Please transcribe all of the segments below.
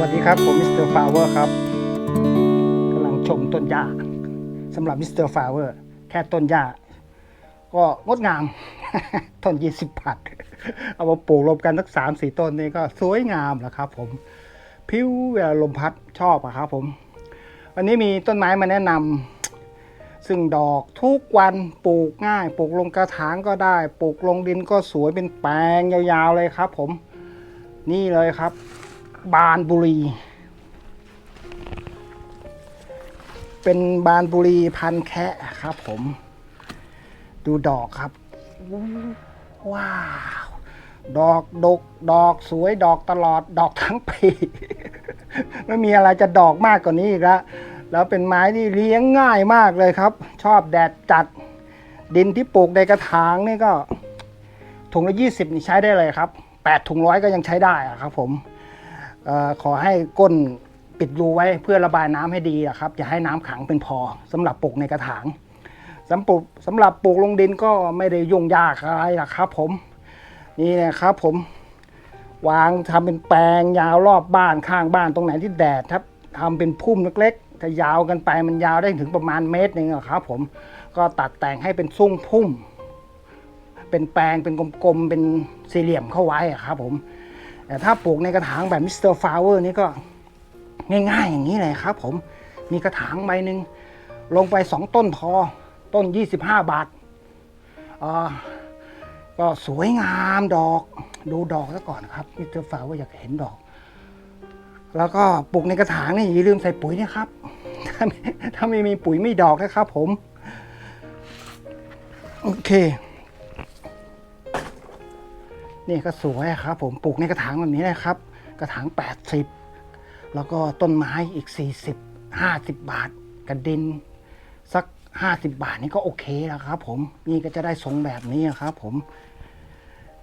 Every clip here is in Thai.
วัสดีครับ ผมมิสเตอร์ฟลาเวอร์ครับกำลังชมต้นหญ้าสำหรับมิสเตอร์ฟลาเวอร์แค่ต้นหญ้าก็งดงามต้นยี่สิบบาทเอามาปลูกรวมกันสักสามสี่ต้นนี่ก็สวยงามแล้วครับ ผมพิ้วเวลาลมพัดชอบอะครับผม วันนี้มีต้นไม้มาแนะนำซึ่งดอกทุกวันปลูกง่าย ปลูกลงกระถางก็ได้ปลูกลงดินก็สวยเป็นแปลงยาวๆเลยครับ ผม นี่เลยครับ บานบุรี เป็นบานบุรีพันแคะครับผม ดูดอกครับ ว้าว ดอกดก ดอกสวยดอกตลอดดอกทั้งปีไม่มีอะไรจะดอกมากกว่านี้อีกแล้วแล้วเป็นไม้ที่เลี้ยงง่ายมากเลยครับ ชอบแดดจัด ดินที่ปลูกในกระถางนี่ก็ถุงละยี่สิบนี่ใช้ได้เลยครับแปดถุงร้อยก็ยังใช้ได้ครับผม ออขอให้ก้นปิดรูไว้เพื่อระบายน้ำให้ดีอะครับอย่าให้น้ำขังเป็นพอสำหรับปลูกในกระถางสำปลูกสำหรับปลูกลงดินก็ไม่ได้ยุ่งยากอะไรหรอกครับ ผมนี่นะครับผมวางทำเป็นแปลงยาวรอบบ้านข้างบ้านตรงไหนที่แดดครับทำเป็นพุ่มเล็กๆถ้ายาวกันไปมันยาวได้ถึงประมาณเมตรหนึงอะครับผมก็ตัดแต่งให้เป็นซุ้งพุ่ม เป็นแปลงเป็นกลมๆเป็นสี่เหลี่ยมเข้าไว้อะครับผม แต่ถ้าปลูกในกระถางแบบมิสเตอร์ฟลาเวอร์นี่ก็ง่ายๆอย่างนี้เลยครับผมมีกระถางใบหนึ่งลงไปสองต้นพอต้น 25 บาทอ่าก็สวยงามดอกดูดอกซะก่อนครับมิสเตอร์ฟลาเวอร์อยากเห็นดอก แล้วก็ปลูกในกระถางนี่อย่าลืมใส่ปุ๋ยนะครับถ้าไม่ถ้าไม่มีปุ๋ยไม่ดอกนะครับผม โอเค นี่ก็สวยครับ ผมปลูกในกระถางแบบนี้นะครับ กระถาง 80 แล้วก็ต้นไม้อีก 40 50 บาทกระดินสัก 50 บาทนี่ก็โอเคแล้วครับ ผมนี่ก็จะได้ทรงแบบนี้ครับ ผม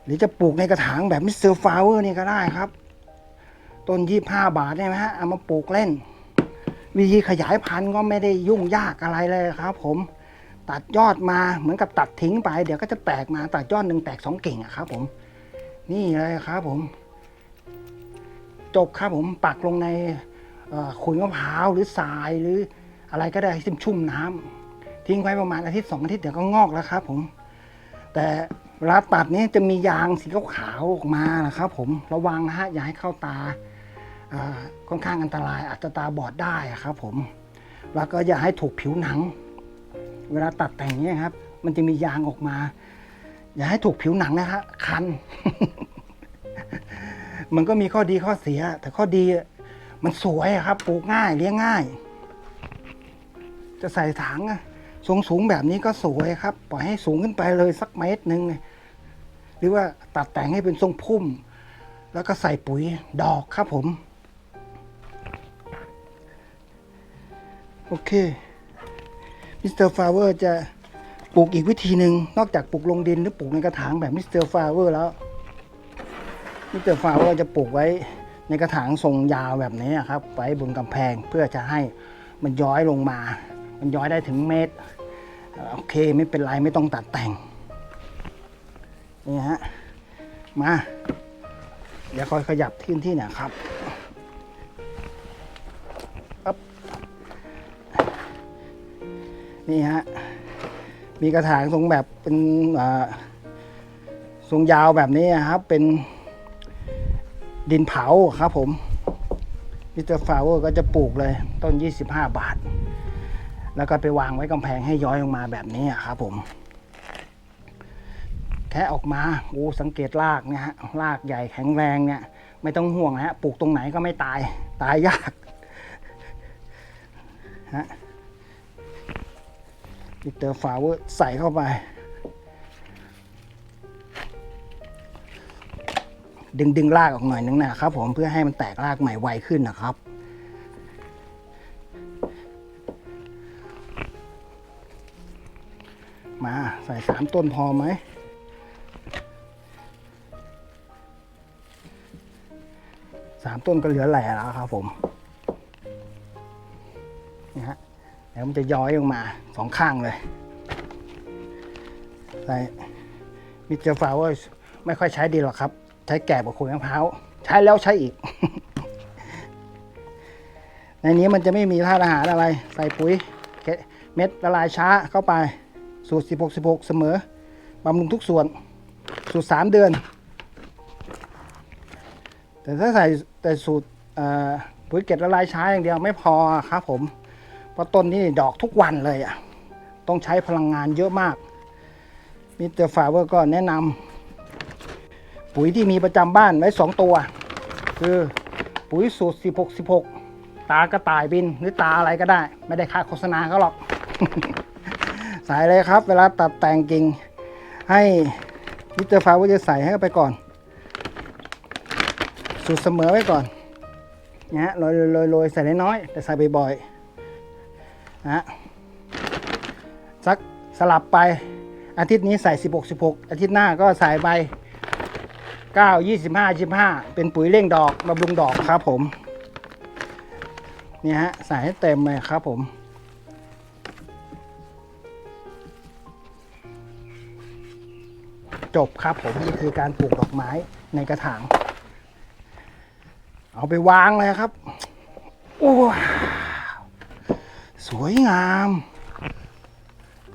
หรือจะปลูกในกระถางแบบมิสเตอร์ฟลาเวอร์นี่ก็ได้ครับ ต้น 25 บาทได้ไหมฮะเอามาปลูกเล่น วิธีขยายพันธุ์ก็ไม่ได้ยุ่งยากอะไรเลยครับ ผมตัดยอดมาเหมือนกับตัดทิ้งไป เดี๋ยวก็จะแตกมาตัดยอดหนึ่งแตกสองกิ่งอะครับผม นี่เลยครับผม จบครับผมปักลงในขุยมะพร้าวหรือทรายหรืออะไรก็ได้ที่ชุ่มน้ำทิ้งไว้ประมาณอาทิตย์สองอาทิตย์เดี๋ยวก็งอกแล้วครับ ผม แต่เวลาตัดนี้จะมียางสีขาวออกมานะครับ ผมระวังนะฮะอย่าให้เข้าตาค่อนข้างอันตรายอาจจะตาบอดได้ครับ ผม แล้วก็อย่าให้ถูกผิวหนัง เวลาตัดแต่งนี้ครับ มันจะมียางออกมา อย่าให้ถูกผิวหนังนะฮะคัน มันก็มีข้อดีข้อเสีย แต่ข้อดีมันสวยครับปลูกง่ายเลี้ยงง่าย จะใส่ถังสูงสูงแบบนี้ก็สวยครับ ปล่อยให้สูงขึ้นไปเลยสักเมตรหนึ่งหรือว่าตัดแต่งให้เป็นทรงพุ่ม แล้วก็ใส่ปุ๋ยดอกครับผม โอเคมิสเตอร์ฟลาเวอร์จะ ปลูกอีกวิธีหนึ่งนอกจากปลูกลงดินหรือปลูกในกระถางแบบมิสเตอร์ฟลาเวอร์แล้วมิสเตอร์ฟลาเวอร์จะปลูกไว้ในกระถางทรงยาวแบบนี้ครับ ไว้บนกำแพงเพื่อจะให้มันย้อยลงมา มันย้อยได้ถึงเมตรโอเคไม่เป็นไรไม่ต้องตัดแต่งนี่ฮะมาเดี๋ยวคอยขยับที่ที่หนะครับปั๊บนี่ฮะ มีกระถางทรงแบบเป็นทรงยาวแบบนี้ครับ เป็นดินเผาครับผมมิสเตอร์ฟลาเวอร์ก็จะปลูกเลยต้น 25 บาท แล้วก็ไปวางไว้กำแพงให้ย้อยลงมาแบบนี้ครับผมแค่ออกมาโอ้สังเกตรากเนี่ยฮะรากใหญ่แข็งแรงเนี่ย ไม่ต้องห่วงนะฮะปลูกตรงไหนก็ไม่ตาย ตายยากฮะ มิเตอร์ฟลาเวอร์ใส่เข้าไป ดึงดึงรากออกหน่อยนึงนะครับผมเพื่อให้มันแตกรากใหม่ไวขึ้นนะครับมาใส่สามต้นพอไหม สามต้นก็เหลือแหล่แล้วครับผม แล้วมันจะย้อยลงมาสองข้างเลยใส่มิสเตอร์ฟลาเวอร์ไม่ค่อยใช้ดีหรอกครับ ใช้แกะกับขุยมะพร้าวใช้แล้วใช้อีก ในนี้มันจะไม่มีธาตุอาหารอะไร ใส่ปุ๋ยเม็ดละลายช้าเข้าไป สูตร 16 16 เสมอบำรุงทุกส่วน สูตร 3 เดือน แต่ถ้าใส่แต่สูตรปุ๋ยเกล็ดละลายช้าอย่างเดียวไม่พอครับผม เพราะต้นนี้ดอกทุกวันเลยอะ ต้องใช้พลังงานเยอะมาก มิสเตอร์ฟาเวอร์ก็แนะนำปุ๋ยที่มีประจำบ้านไว้ 2 ตัว คือปุ๋ยสูตร 16 16 ตากระต่ายบินหรือตาอะไรก็ได้ ไม่ได้ค่าโฆษณาเขาหรอก ใส่เลยครับ เวลาตัดแต่งกิ่ง ให้มิสเตอร์ฟาเวอร์จะใส่ให้ไปก่อน สูตรเสมอไว้ก่อนนะฮะโรยโรยโรยใส่น้อยๆแต่ใส่บ่อยๆ นะฮะสักสลับไปอาทิตย์นี้ใส่ 16 16 อาทิตย์หน้าก็ใส่ไป9 25 25 เป็นปุ๋ยเร่งดอกบำรุงดอกครับผมเนี่ยฮะใส่ให้เต็มเลยครับผมจบครับผมนี่คือการปลูกดอกไม้ในกระถาง เอาไปวางเลยครับว้ สวยงาม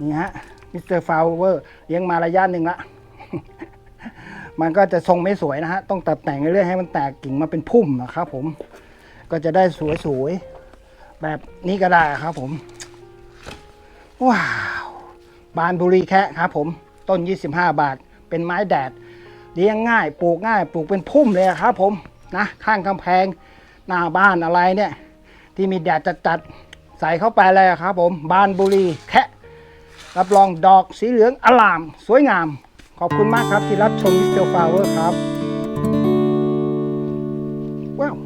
นี่ฮะมิสเตอร์ฟาวเวอร์เลี้ยงมาระยะหนึ่งละ มันก็จะทรงไม่สวยนะฮะ ต้องตัดแต่งเรื่อยๆให้มันแตกกิ่งมาเป็นพุ่มนะครับผม ก็จะได้สวยๆ แบบนี้ก็ได้ครับผม ว้าว บานบุรีแคะครับผม ต้น 25 บาท เป็นไม้แดด เลี้ยงง่าย ปลูกง่าย ปลูกเป็นพุ่มเลยครับผม นะ ข้างกำแพง หน้าบ้านอะไรเนี่ย ที่มีแดดจัดๆ ใส่เข้าไปเลยครับผมบานบุรีแคะรับรองดอกสีเหลืองอลาม สวยงาม ขอบคุณมากครับที่รับชมมิสเตอร์ฟลาเวอร์ครับว้าว